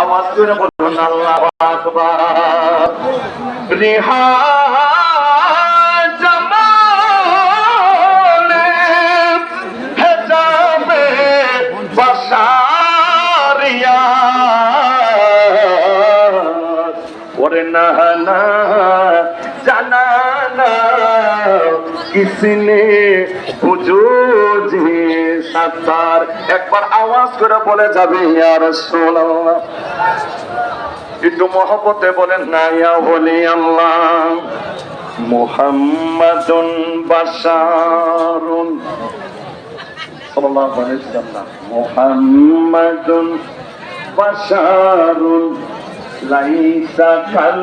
আওয়াজ করে বলুন আল্লাহ রেহা ওরে না জানা না কিসনে বুঝো যে সাতার একবার আওয়াজ করে বলে যাবে ইয়ার সোনাল্লাহ একটু মহব্বতে বলেন বলি আল্লাহ, মুহাম্মাদুন বাশারুন। সাল্লাল্লাহু আলাইহি লাইসা কাল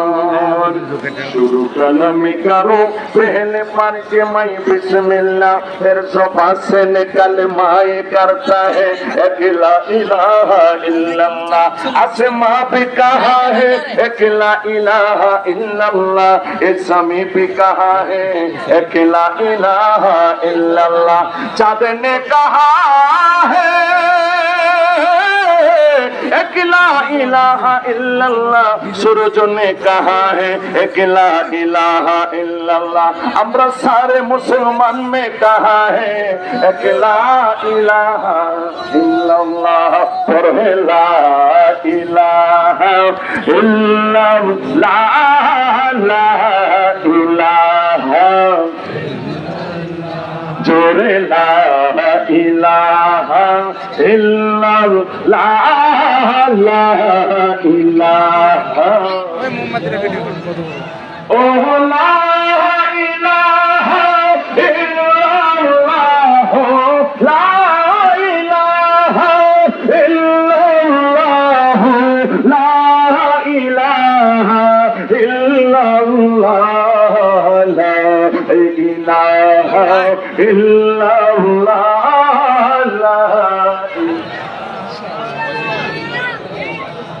শুরু फिर से निकल माए करता है। अकेला इलाहा इल्लल्लाह आसमा है। अकेला इलाहा इल्लल्लाह इसमी भी कहा है। अकेला इलाहा इल्लल्लाह, चाँद ने कहा है ইলাহা ইল্লাল্লাহ। সূরজ নে কাহা হে? একলা ইলাহা ইল্লাল্লাহ। আমরা সারে মুসলমান মে কাহা জোরে লা ইলাহা। ইল্লাল্লাহ লা ইলাহা ও লা ইলাহা ইল্লাল্লাহ লা ইলাহা ইল্লাল্লাহ লা ইলাহা ইল্লাল্লাহ লা ইলাহা ইল্লাল্লাহ লা এই জীবনের গুণা খাতা এই জীবনের গুণা খাতা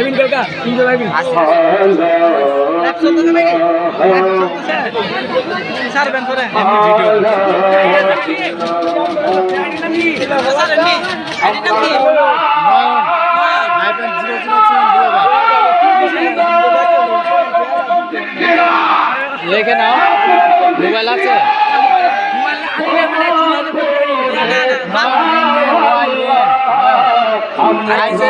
আইবিন কাকা আইবিন স্যার লেখে নাও। মোবাইল আছে? সেভেন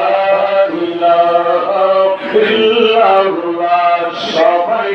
বড় সবাই